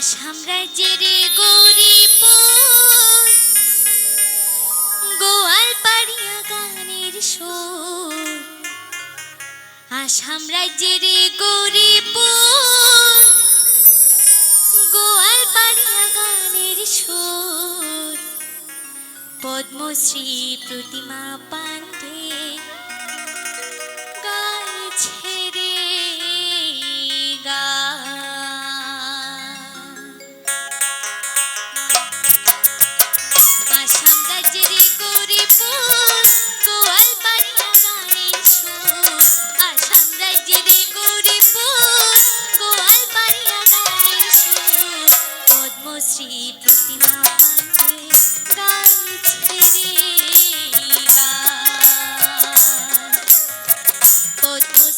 সাম্রাজ্যের গরিব গোয়াল পাড়িয়া গানের সুর। আসাম রাজ্যের গরিব গোয়াল পাড়িয়া গানের সুর। পদ্মশ্রী প্রতিমা পান know you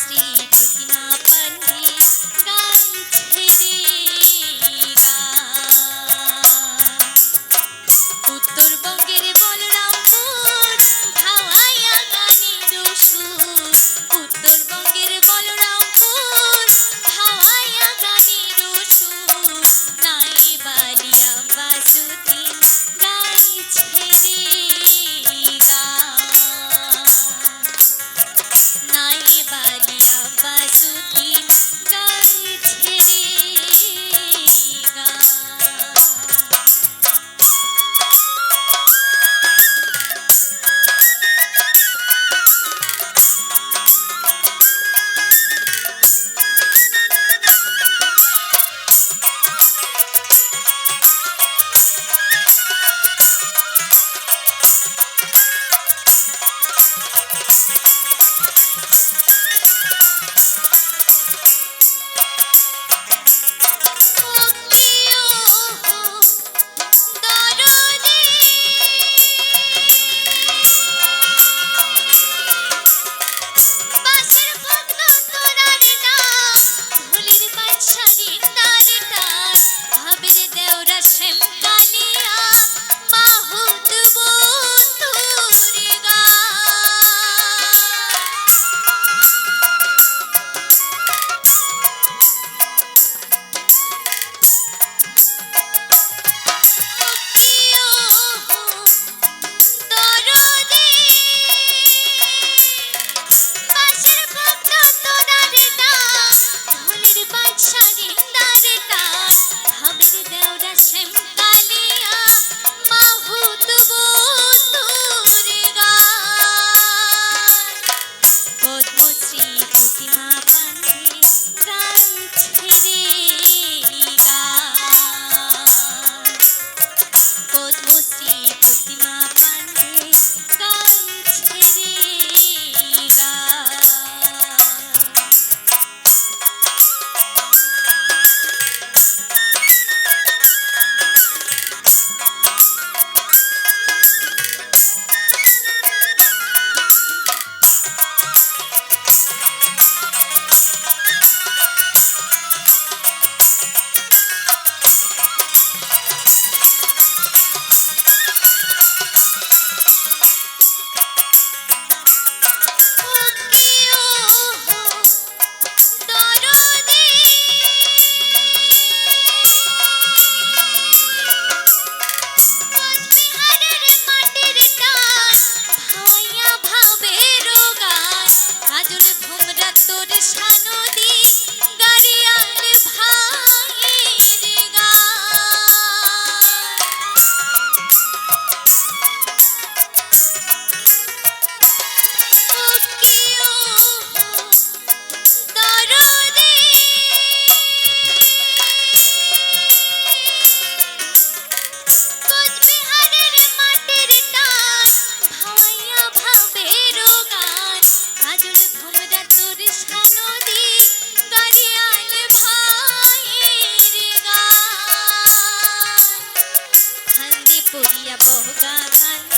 i'm time.